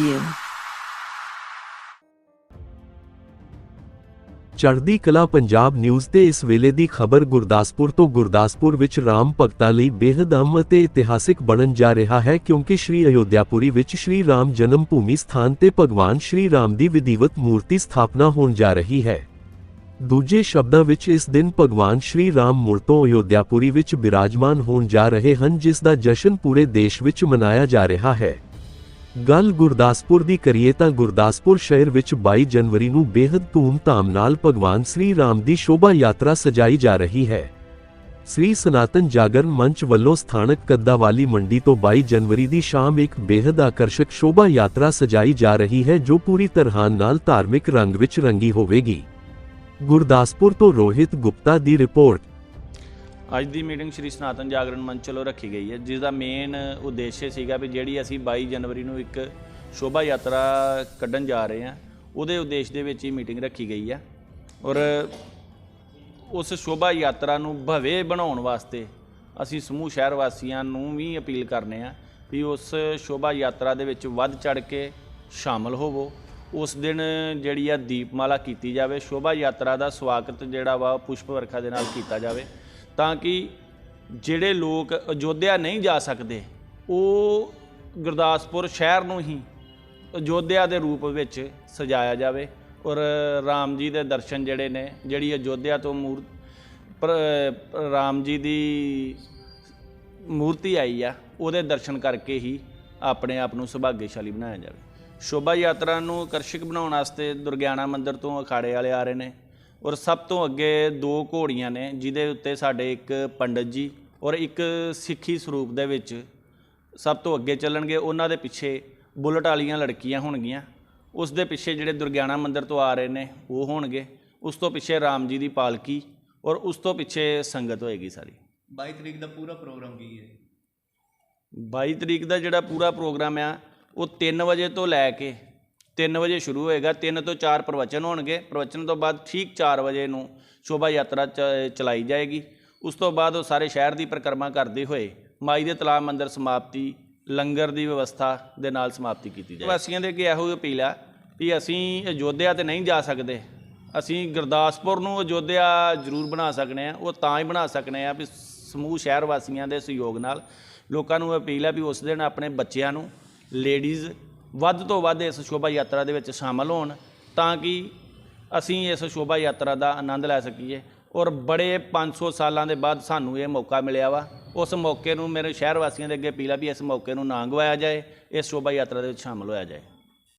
Preview. ਚੜ੍ਹਦੀ ਕਲਾ Punjab news ਤੇ ਇਸ ਵੇਲੇ ਦੀ ਖਬਰ ਗੁਰਦਾਸਪੁਰ ਤੋਂ ਗੁਰਦਾਸਪੁਰ ਵਿੱਚ ਰਾਮ ਭਗਤਾਂ ਲਈ ਬੇਹੱਦ ਅਹਿਮ ਅਤੇ ਇਤਿਹਾਸਿਕ ਬਣਨ ਜਾ ਰਿਹਾ ਹੈ ਕਿਉਂਕਿ ਸ਼੍ਰੀ ਅਯੋਧਿਆਪੁਰੀ ਵਿੱਚ ਸ਼੍ਰੀ ਰਾਮ ਜਨਮ ਭੂਮੀ ਸਥਾਨ ਤੇ ਭਗਵਾਨ ਸ਼੍ਰੀ ਰਾਮ ਦੀ ਵਿਧੀਵਤ ਮੂਰਤੀ ਸਥਾਪਨਾ ਹੋਣ ਜਾ ਰਹੀ ਹੈ ਦੂਜੇ ਸ਼ਬਦਾਂ ਵਿੱਚ ਇਸ ਦਿਨ ਭਗਵਾਨ ਸ਼੍ਰੀ ਰਾਮ ਮੁੜ ਤੋਂ ਅਯੋਧਿਆਪੁਰੀ ਵਿੱਚ ਬਿਰਾਜਮਾਨ ਹੋਣ ਜਾ ਰਹੇ ਹਨ ਜਿਸ ਦਾ ਜਸ਼ਨ ਪੂਰੇ ਦੇਸ਼ ਵਿੱਚ ਮਨਾਇਆ ਜਾ ਰਿਹਾ ਹੈ ਗੱਲ ਗੁਰਦਾਸਪੁਰ ਦੀ ਕਰੀਏ ਤਾਂ ਗੁਰਦਾਸਪੁਰ ਸ਼ਹਿਰ ਵਿੱਚ 22 ਜਨਵਰੀ ਨੂੰ ਬੇहद ਧੂਮ-ਧਾਮ ਨਾਲ ਭਗਵਾਨ ਸ੍ਰੀ ਰਾਮ ਦੀ ਸ਼ੋਭਾ ਯਾਤਰਾ ਸਜਾਈ ਜਾ ਰਹੀ ਹੈ। ਸ੍ਰੀ ਸਨਾਤਨ ਜਾਗਰਨ ਮੰਚ ਵੱਲੋਂ ਸਥਾਨਕ ਕੱਦਾਵਾਲੀ ਮੰਡੀ ਤੋਂ 22 ਜਨਵਰੀ ਦੀ ਸ਼ਾਮ ਇੱਕ ਬੇहद ਆਕਰਸ਼ਕ ਸ਼ੋਭਾ ਯਾਤਰਾ ਸਜਾਈ ਜਾ ਰਹੀ ਹੈ ਜੋ ਪੂਰੀ ਤਰ੍ਹਾਂ ਨਾਲ ਧਾਰਮਿਕ ਰੰਗ ਵਿੱਚ ਰੰਗੀ ਹੋਵੇਗੀ। ਗੁਰਦਾਸਪੁਰ ਤੋਂ ਰੋਹਿਤ ਗੁਪਤਾ ਦੀ ਰਿਪੋਰਟ ਅੱਜ ਦੀ ਮੀਟਿੰਗ ਸ਼੍ਰੀ ਸਨਾਤਨ ਜਾਗਰਣ ਮੰਚ ਵੱਲੋਂ ਰੱਖੀ ਗਈ ਹੈ, ਜਿਸ ਦਾ ਮੇਨ ਉਦੇਸ਼ ਸੀਗਾ ਵੀ ਜਿਹੜੀ ਅਸੀਂ 22 ਜਨਵਰੀ ਨੂੰ ਇੱਕ ਸ਼ੋਭਾ ਯਾਤਰਾ ਕੱਢਣ ਜਾ ਰਹੇ ਹਾਂ, ਉਹਦੇ ਉਦੇਸ਼ ਦੇ ਵਿੱਚ ਹੀ ਮੀਟਿੰਗ ਰੱਖੀ ਗਈ ਹੈ। ਔਰ ਉਸ ਸ਼ੋਭਾ ਯਾਤਰਾ ਨੂੰ ਭਵੇ ਬਣਾਉਣ ਵਾਸਤੇ ਅਸੀਂ ਸਮੂਹ ਸ਼ਹਿਰ ਵਾਸੀਆਂ ਨੂੰ ਵੀ ਅਪੀਲ ਕਰਨੇ ਆ ਵੀ ਉਸ ਸ਼ੋਭਾ ਯਾਤਰਾ ਦੇ ਵਿੱਚ ਵੱਧ ਚੜ ਕੇ ਸ਼ਾਮਲ ਹੋਵੋ। ਉਸ ਦਿਨ ਜਿਹੜੀ ਆ ਦੀਪਮਾਲਾ ਕੀਤੀ ਜਾਵੇ, ਸ਼ੋਭਾ ਯਾਤਰਾ ਦਾ ਸਵਾਗਤ ਜਿਹੜਾ ਵਾ ਪੁਸ਼ਪ ਵਰਖਾ ਦੇ ਨਾਲ ਕੀਤਾ ਜਾਵੇ। ਤਾਂ ਕਿ ਜਿਹੜੇ ਲੋਕ ਅਯੋਧਿਆ ਨਹੀਂ ਜਾ ਸਕਦੇ, ਉਹ ਗੁਰਦਾਸਪੁਰ ਸ਼ਹਿਰ ਨੂੰ ਹੀ ਅਯੋਧਿਆ ਦੇ ਰੂਪ ਵਿੱਚ ਸਜਾਇਆ ਜਾਵੇ ਔਰ ਰਾਮ ਜੀ ਦੇ ਦਰਸ਼ਨ ਜਿਹੜੇ ਨੇ, ਜਿਹੜੀ ਅਯੋਧਿਆ ਤੋਂ ਮੂਰ ਰਾਮ ਜੀ ਦੀ ਮੂਰਤੀ ਆਈ ਆ, ਉਹਦੇ ਦਰਸ਼ਨ ਕਰਕੇ ਹੀ ਆਪਣੇ ਆਪ ਨੂੰ ਸੁਭਾਗਿਆਸ਼ਾਲੀ ਬਣਾਇਆ ਜਾਵੇ। ਸ਼ੋਭਾ ਯਾਤਰਾ ਨੂੰ ਆਕਰਸ਼ਕ ਬਣਾਉਣ ਵਾਸਤੇ ਦੁਰਗਿਆਣਾ ਮੰਦਿਰ ਤੋਂ ਅਖਾੜੇ ਵਾਲੇ ਆ ਰਹੇ ਨੇ। ਔਰ ਸਭ ਤੋਂ ਅੱਗੇ ਦੋ ਘੋੜੀਆਂ ਨੇ ਜਿਹਦੇ ਉੱਤੇ ਸਾਡੇ ਇੱਕ ਪੰਡਤ ਜੀ ਔਰ ਇੱਕ ਸਿੱਖੀ ਸਰੂਪ ਦੇ ਵਿੱਚ ਸਭ ਤੋਂ ਅੱਗੇ ਚੱਲਣਗੇ। ਉਹਨਾਂ ਦੇ ਪਿੱਛੇ ਬੁਲਟ ਵਾਲੀਆਂ ਲੜਕੀਆਂ ਹੋਣਗੀਆਂ। ਉਸ ਦੇ ਪਿੱਛੇ ਜਿਹੜੇ ਦੁਰਗਿਆਣਾ ਮੰਦਿਰ ਤੋਂ ਆ ਰਹੇ ਨੇ ਉਹ ਹੋਣਗੇ। ਉਸ ਤੋਂ ਪਿੱਛੇ ਰਾਮ ਜੀ ਦੀ ਪਾਲਕੀ ਔਰ ਉਸ ਤੋਂ ਪਿੱਛੇ ਸੰਗਤ ਹੋਏਗੀ ਸਾਰੀ। 22 ਤਰੀਕ ਦਾ ਪੂਰਾ ਪ੍ਰੋਗਰਾਮ ਕੀ ਹੈ? 22 ਤਰੀਕ ਦਾ ਜਿਹੜਾ ਪੂਰਾ ਪ੍ਰੋਗਰਾਮ ਆ ਉਹ 3 ਵਜੇ ਤੋਂ ਲੈ ਕੇ 3 ਵਜੇ ਸ਼ੁਰੂ ਹੋਏਗਾ 3 ਤੋਂ 4 ਪ੍ਰਵਚਨ ਹੋਣਗੇ। ਪ੍ਰਵਚਨ ਤੋਂ ਬਾਅਦ ਠੀਕ 4 ਵਜੇ ਨੂੰ ਸ਼ੋਭਾ ਯਾਤਰਾ ਚ- ਚਲਾਈ ਜਾਏਗੀ। ਉਸ ਤੋਂ ਬਾਅਦ ਉਹ ਸਾਰੇ ਸ਼ਹਿਰ ਦੀ ਪਰਿਕਰਮਾ ਕਰਦੇ ਹੋਏ ਮਾਈ ਦੇ ਤਲਾਬ ਮੰਦਰ ਸਮਾਪਤੀ, ਲੰਗਰ ਦੀ ਵਿਵਸਥਾ ਦੇ ਨਾਲ ਸਮਾਪਤੀ ਕੀਤੀ ਜਾਏਗੀ। ਵਾਸੀਆਂ ਦੇ ਅੱਗੇ ਇਹੋ ਅਪੀਲ ਆ ਵੀ ਅਸੀਂ ਅਯੋਧਿਆ ਤੇ ਨਹੀਂ ਜਾ ਸਕਦੇ। ਅਸੀਂ ਗੁਰਦਾਸਪੁਰ ਨੂੰ ਅਯੋਧਿਆ ਜ਼ਰੂਰ ਬਣਾ ਸਕਨੇ ਆ ਉਹ ਤਾਂ ਹੀ ਬਣਾ ਸਕਨੇ ਆ ਵੀ ਸਮੂਹ ਸ਼ਹਿਰ ਵਾਸੀਆਂ ਦੇ ਸਹਿਯੋਗ ਨਾਲ। ਲੋਕਾਂ ਨੂੰ ਅਪੀਲ ਆ ਵੀ ਉਸ ਦਿਨ ਆਪਣੇ ਬੱਚਿਆਂ ਨੂੰ, ਲੇਡੀਜ਼ ਵੱਧ ਤੋਂ ਵੱਧ ਇਸ ਸ਼ੋਭਾ ਯਾਤਰਾ ਦੇ ਵਿੱਚ ਸ਼ਾਮਲ ਹੋਣ ਤਾਂ ਕਿ ਅਸੀਂ ਇਸ ਸ਼ੋਭਾ ਯਾਤਰਾ ਦਾ ਆਨੰਦ ਲੈ ਸਕੀਏ। ਔਰ ਬੜੇ 500 ਸਾਲਾਂ ਦੇ ਬਾਅਦ ਸਾਨੂੰ ਇਹ ਮੌਕਾ ਮਿਲਿਆ ਵਾ। ਉਸ ਮੌਕੇ ਨੂੰ ਮੇਰੇ ਸ਼ਹਿਰ ਵਾਸੀਆਂ ਦੇ ਅੱਗੇ ਅਪੀਲ ਆ ਵੀ ਇਸ ਮੌਕੇ ਨੂੰ ਨਾ ਗਵਾਇਆ ਜਾਏ, ਇਸ ਸ਼ੋਭਾ ਯਾਤਰਾ ਦੇ ਵਿੱਚ ਸ਼ਾਮਲ ਹੋਇਆ ਜਾਏ।